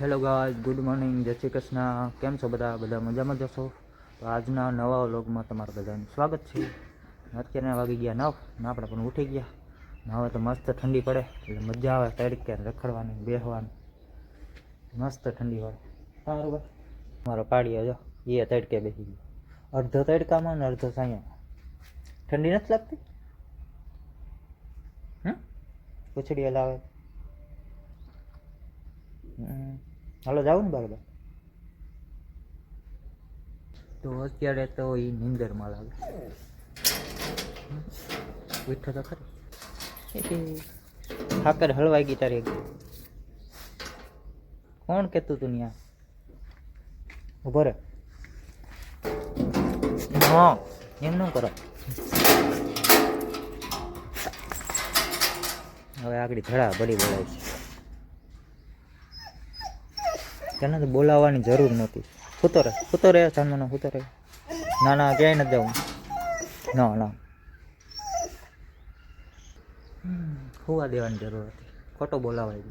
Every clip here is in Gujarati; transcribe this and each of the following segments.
હેલો ગાઈઝ ગુડ મોર્નિંગ જય શ્રી કૃષ્ણ. કેમ છો બધા? બધા મજામાં જશો તો આજના નવા વ્લોગમાં તમારું બધાનું સ્વાગત છે. અત્યારે વાગી ગયા નવ, ને આપણે પણ ઉઠી ગયા. ને હવે તો મસ્ત ઠંડી પડે, એટલે મજા આવે તડકે રખડવાની બેસવાની મસ્ત ઠંડી પડે સારું ભાઈ. મારો પાડીએ જો એ તડકે બેસી ગયો. અડધો તડકામાં ને અડધો સાયા ઠંડી નથી લાગતી? હમ? પૂછડી લાવે હમ. હાલો જાઉં ને બરાબર. તો અત્યારે તો એ નિંદરમાં લાગે ઉઠો તો ખરી. ઠાકર હલવાઈ ગઈ તારી. કોણ કહેતું તું ત્યાં ઊભો રે. હા એમ ન કરો. હવે આગળ ધડા બળી બોલાય છે. તેને તો બોલાવવાની જરૂર નહોતી સૂતો રહે સૂતો રહે જાનવાનો સૂતો રહે ના ના, ક્યાંય નથી જવું. ના ના. ખોવા દેવાની જરૂર હતી. ખોટો બોલાવાય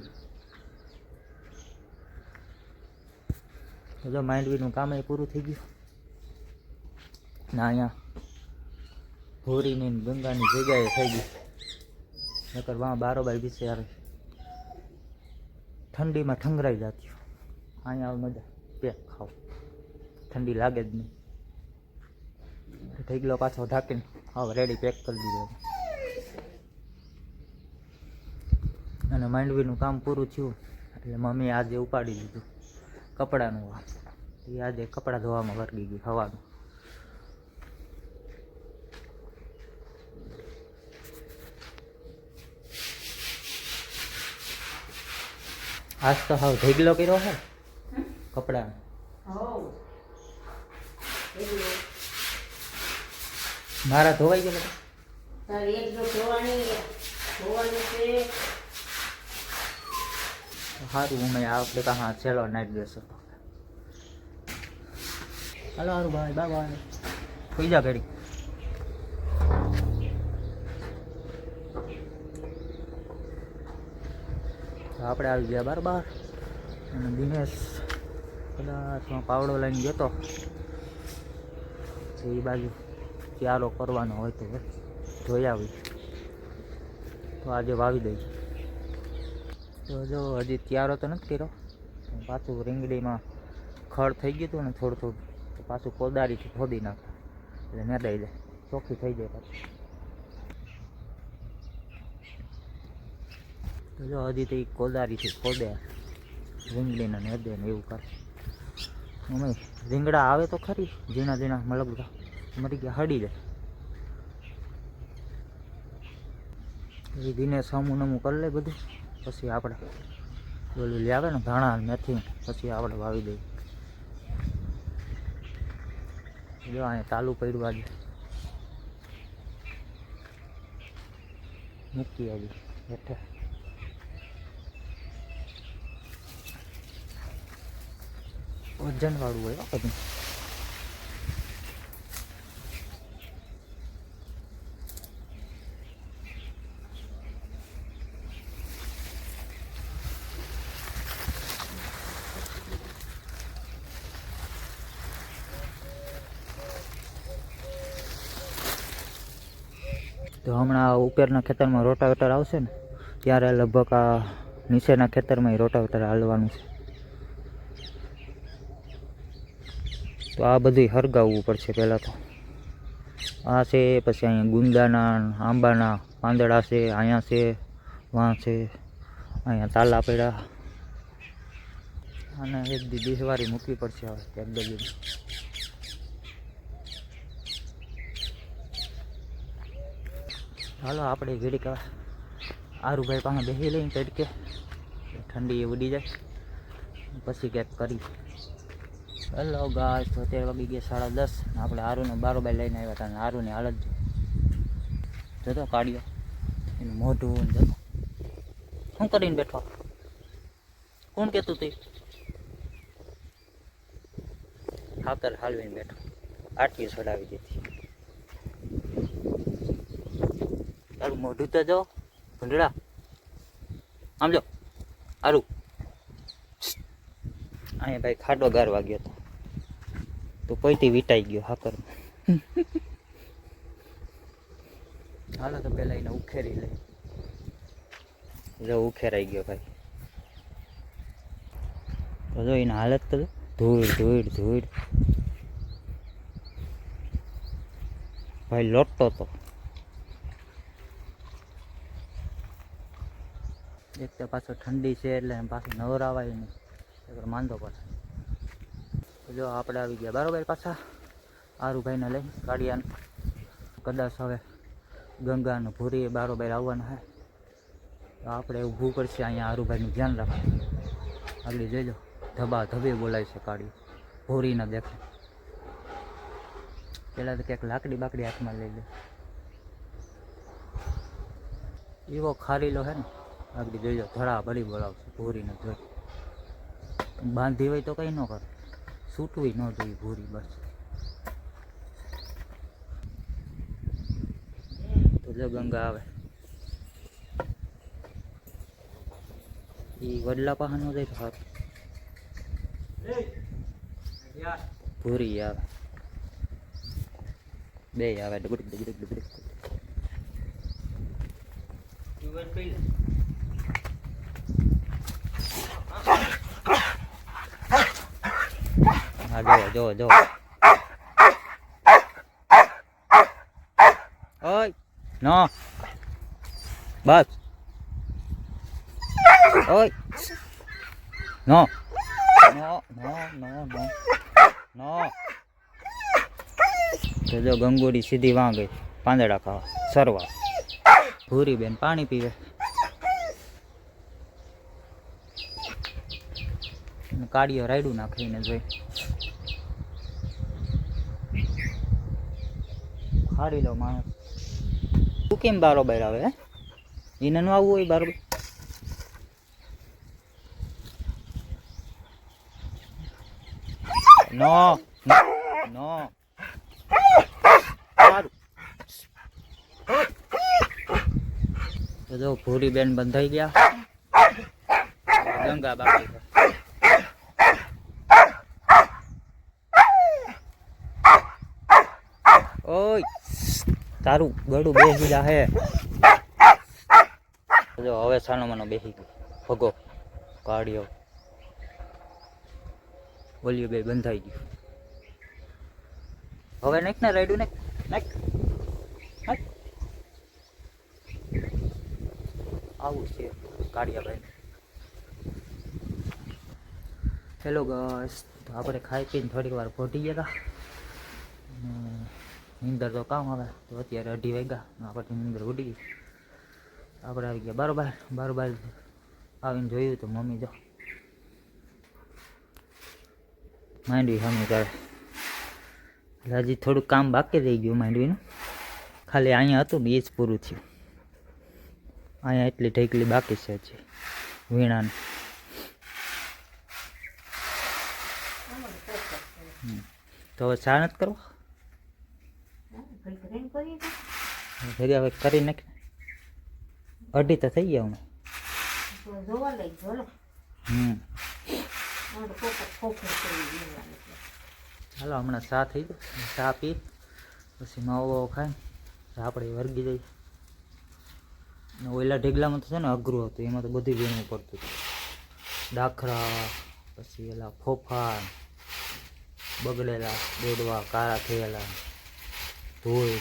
ગયો જો માઇન્ડવીનું કામ એ પૂરું થઈ ગયું. ના, અહીંયા ભોરીની ગંગાની જગ્યાએ થઈ ગઈ. નકર વાં બારોબાર વિશે આવે ઠંડીમાં ઠંગરાઈ જાતી અહીંયા મજા. પેક ખાવ. ઠંડી લાગે જ નહીં. થઈ ગયો પાછો ઢાંકીને હવે રેડી પેક કરી દીધો અને માંડવીનું કામ પૂરું થયું, એટલે મમ્મીએ આજે ઉપાડી દીધું કપડાનું એ આજે કપડાં ધોવામાં વર્ગી ગયું, હવાનું. આજ તો હાવ ઢેગલો કર્યો છે કપડાનો મારા ધોવાઈ ગયા એક જો ધોવાની ધોવાની સારું હું આ વખતે કાં હા, ચલો નાઈટ દેશો. હાલો સારું ભાઈ બાય બાય થઈ જા ઘડી આપણે આવી ગયા બાર બાર. અને દિનેશ કદાચ હું પાવડો લઈને ગયો તો. એ બાજુ ચારો કરવાનો હોય તો જોઈ આવી. તો આજે વાવી દઈશ. તો જો હજી ત્યારો તો નથી કર્યો. પાછું રીંગડીમાં ખડ થઈ ગયું હતું ને થોડું થોડું, તો પાછું કોદારીથી ખોદી નાખતા એટલે મેદાઈ જાય ચોખ્ખી થઈ જાય પાછું. તો જો હજી તો એ કોદારીથી ખોદે રીંગણીને નેદે ને એવું કરે. અમે રીંગણા આવે તો ખરી, ઝીણા ઝીણા મતલબ મરી ગયા, હડી જાય. એ દિને સામું નમું કરી લે બધું, પછી આપણે ઓલું લે આવે ને ધાણા મેથી, પછી આપણે વાવી દઈએ. જો અહીંયા ચાલુ પડ્યું આજે. મૂકી આવી હેઠે. વજન વાળું હોય બધું. તો હમણાં ઉપરના ખેતરમાં રોટાવેટર આવશે ને, ત્યારે લગભગ આ નીચેના ખેતરમાં રોટાવેટર હાલવાનું છે. તો આ બધું હરગાવવું પડશે પહેલાં તો. આ છે, પછી અહીંયા ગુંદાના, આંબાના, પાંદડા છે, અહીંયા છે, વાં છે, અહીંયા તાલા પડ્યા. અને એક દી દિશવારી મૂકવી પડશે હવે એક ડગીને હાલો, આપણે ઘડીક આરુભાઈ પાસે બેસી લઈને તડકે. ઠંડી ઉડી જાય. પછી ક્યાંક કરી હેલો ગાય તો અત્યારે વાગી ગયા સાડા દસ આપણે હારુને બારોબાઈ લઈને આવ્યા હતા હારુની હાલત જતો કાઢ્યો. એનું મોઢું જતો. શું કરીને બેઠો? કોણ કહેતું તું? ખાતર હાલવીને બેઠો. આટલી ચડાવી દીધી. તારું મોઢું તો જો ભૂંડડા આમ જો અહીંયા ભાઈ ખાડો ગાર વાગ્યો હતો. તો કોઈથી વીટાઈ ગયો હાકર હાલો તો પેલા એને ઉખેરી લે. જો ઉખેરાઈ ગયો ભાઈ. તો જો એની હાલત તો ધૂળ ધૂળ ધૂળ. ભાઈ લોટતો તો. એક તો પાછો ઠંડી છે એટલે પાછું નવરાવાય નહીં. માંદો તો જો આપણે આવી ગયા. બરાબર, પાછા આરુભાઈને લઈ કાળિયાને કદાચ હવે ગંગાનું ભૂરી બારોબાર આવવાના હે તો આપણે ઊભું પડશે અહીંયા આરુભાઈનું ધ્યાન રાખવું આગળ જોઈજો ધબા ધબે બોલાય છે કાળી. ભૂરી ન દેખાય પેલા તો ક્યાંક લાકડી બાકડી હાથમાં લઈ લે. એવો ખારીલો હે ને. આગળ જોઈજો ધડા ભરી બોલાવશે ભૂરીને જોઈ. બાંધી હોય તો કંઈ ન કરે. છૂટવી ન જોઈએ ભૂરી, બસ. ગંગા આવે. એ વડલા પાહાનો જાય ભાત ભૂરી આવે. બે આવે. ડબડક ડબડક ડબડક. હા જો જો જો ઓય નો બસ ઓય નો નો નો નો નો નો તો જો ગંગોડી સીધી વાં ગઈ પાંદડા ખાવા. સરવા. ભૂરી બેન પાણી પીવે. કાળીઓ રાયડું નાખીને જોઈ. ખાડી લો માણસ. તું કેમ બારોબાર આવે હે? એને નું આવવું હોય બારોબાર નો નો. સારું. જો ભૂરી બેન બંધાઈ ગયા. ગંગા બાકી છે. ઓય તારું ગળું બેસી જાહે. જો હવે સાનો મનો બેસી ગયો. ભગો, કાઢ્યો. બોલ્યું બે બંધાઈ ગયું. હવે નાખ ને રાયડું નાખ નાખ. આવું છે કાળિયાભાઈ. હેલો ગસ આપણે ખાઈ પીને થોડીક વાર ભોટી ગયા હતા. નીંદર તો કામ આવે. તો અત્યારે અઢી વાગ્યા આપણે નીંદર ઉડી ગઈ. આપણે આવી ગયા. બારોબાર બારોબાર આવીને જોયું તો મમ્મી જો. માંડવી સામે કરે હજી થોડુંક કામ બાકી રહી ગયું માંડવીનું. ખાલી અહીંયા હતું ને એ જ પૂરું થયું. અહીંયા એટલી ઢેકલી બાકી છે હજી, વીણાની. તો હવે ચા નથી કરવા? ભેગા હવે કરી નાખ અઢી તો થઈ ગયા હું જોવા લઈ કરી. ચાલો હમણાં ચા થઈ ગયો ચા પી પછી માવો ખાઈ આપણે વર્ગી જઈ ને ઓઈલા ઢેગલામાં તો છે ને અઘરું હતું એમાં તો બધું વીણવું પડતું હતું ડાખરા પછી એલા ફોફા બગડેલા દોડવા કાળા થયેલા ધૂળ.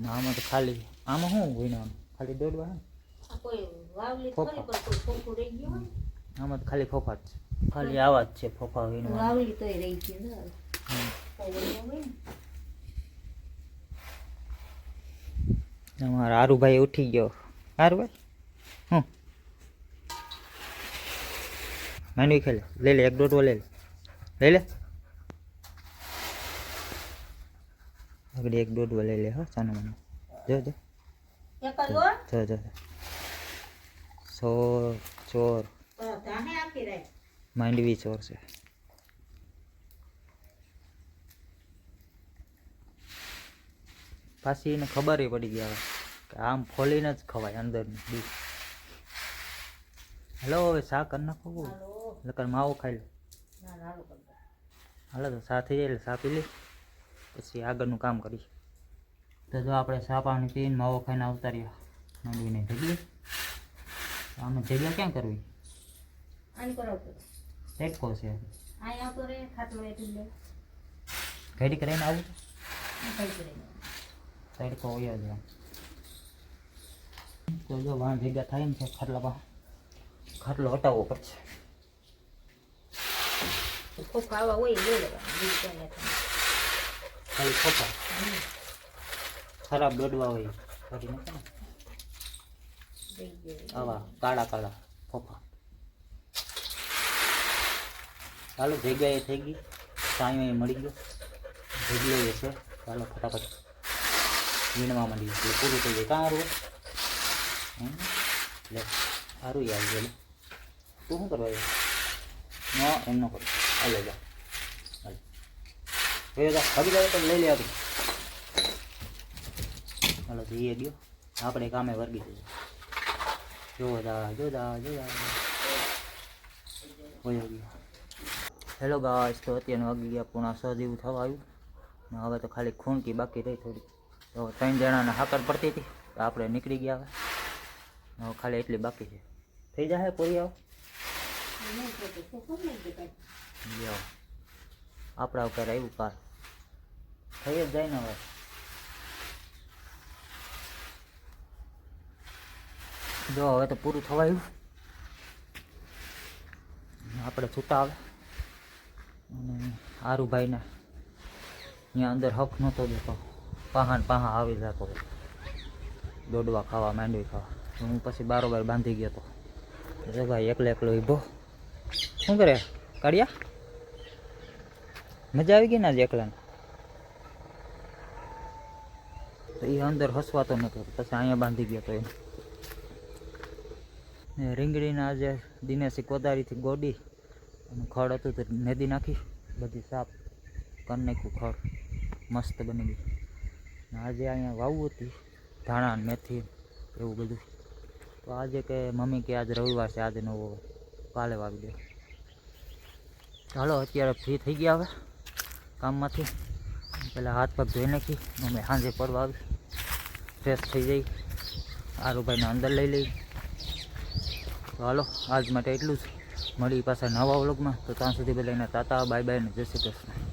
ના આમાં તો ખાલી આમાં શું વિના ખાલી દોડવા. આમાં તો ખાલી ફોફા જ છે. ખાલી આવા જ છે ફોફા વીણવા વાવલી તોય રહી ને. અમારા આરુભાઈ ઉઠી ગયો. આરુભાઈ હું માંડવી ખેલે લે. લે એક દોઢવો લે લે. લઈ લે. આગળ એક દોઢ લઈ લે હા સાનો મને જો જો જ જો. ચોર ચોર માંડવી ચોર છે પાછી એને ખબર પડી ગઈ હવે કે આમ ખોલીને જ ખવાય અંદરનું બી હલો હવે શા કરી નાખો લકર માવો ખાઈ લો હાલો તો સાથે એટલે સા લઈ પછી આગળનું કામ કરીશ. તો જો આપણે સાપાની પીન માવો ખાઈને આવતા રહ્યા માંડવીને જગ્યાએ આમે જગ્યા ક્યાં કરવી? આની છે. ઘડી કરીને આવું? ટેટકો હોય જ તો જો વાણ ભેગા થાય ને તો ખાટલા હટાવવો પડશે. હોય લઈ લેવાનું બીજું કઈ નથી ખાલી ખોટા. ખરાબ દોડવા હોય. ભરી નાખે આવા કાળા કાળા ફોફા ચાલો જગ્યાએ થઈ ગઈ. એ મળી ગયો. જગ્યાએ છે. ચાલો, ફટાફટ વીણવા માંડી એટલે પૂરું થઈ ગયું કાં હારું? લે સારું યાદ ગયેલું તું શું કરવા આવ્યો? ન, એમ ન કરું. હાલે, જા. એ જા ભાગી જાય તો લઈ લે આપી હાલો તો એ ગયો આપણે કામે વર્ગી જઈએ જોરદાર જોરદાર જોરદાર વયો ગયો હેલો ગાઈસ તો અત્યારનું વાગી ગયા પૂણા છ જેવું થવા આવ્યું ને હવે તો ખાલી ખૂણકી બાકી રહી થોડી. તો ત્રણ જણાને હાકર પડતી હતી તો આપણે નીકળી ગયા હવે. ને હવે ખાલી એટલી બાકી છે. થઈ જાય પૂરી આવો? આપણા ઉપર આવ્યું કાલ થઈ જ જાય ને હવે. જો હવે તો પૂરું થવા આવ્યું આપણે છૂટા આવે અને આરુભાઈને અહીંયા અંદર હક નહોતો દેતો. પાહા ને પાહા આવી જતો. દોડવા ખાવા, માંડવી ખાવા. હું પછી બારોબાર બાંધી ગયો હતો ભાઈ, એકલો એકલો ઈભો. શું કરે? કાઢ્યા? મજા આવી ગઈ ને આજે એકલાને? તો એ અંદર હસવાતો નતો પછી અહીંયા બાંધી ગયો તો એ રીંગડીના આજે દિનેશી કોદારીથી ગોડી અને ખડ હતું તો નદી નાખી, બધી સાફ કરી નાખ્યું, ખડ મસ્ત બની ગયું. આજે અહીંયા વાવવું હતી, ધાણા મેથી એવું બધું. તો આજે કે મમ્મી કે આજે રવિવાર છે, આજે નવો કાલે વાવી દે ચાલો અત્યારે ફ્રી થઈ ગયા હવે. કામમાંથી. પહેલાં હાથ પગ ધોઈ નાખી અમે સાંજે પડવા આવી. ફ્રેશ થઈ જઈ. આરુભાઈને અંદર લઈ લઈ. તો હાલો, આજ માટે એટલું જ. મળી પાછા નવા વ્લોગમાં. તો ત્યાં સુધી બધાને તાતા બાય બાય ને જય શ્રી કૃષ્ણ.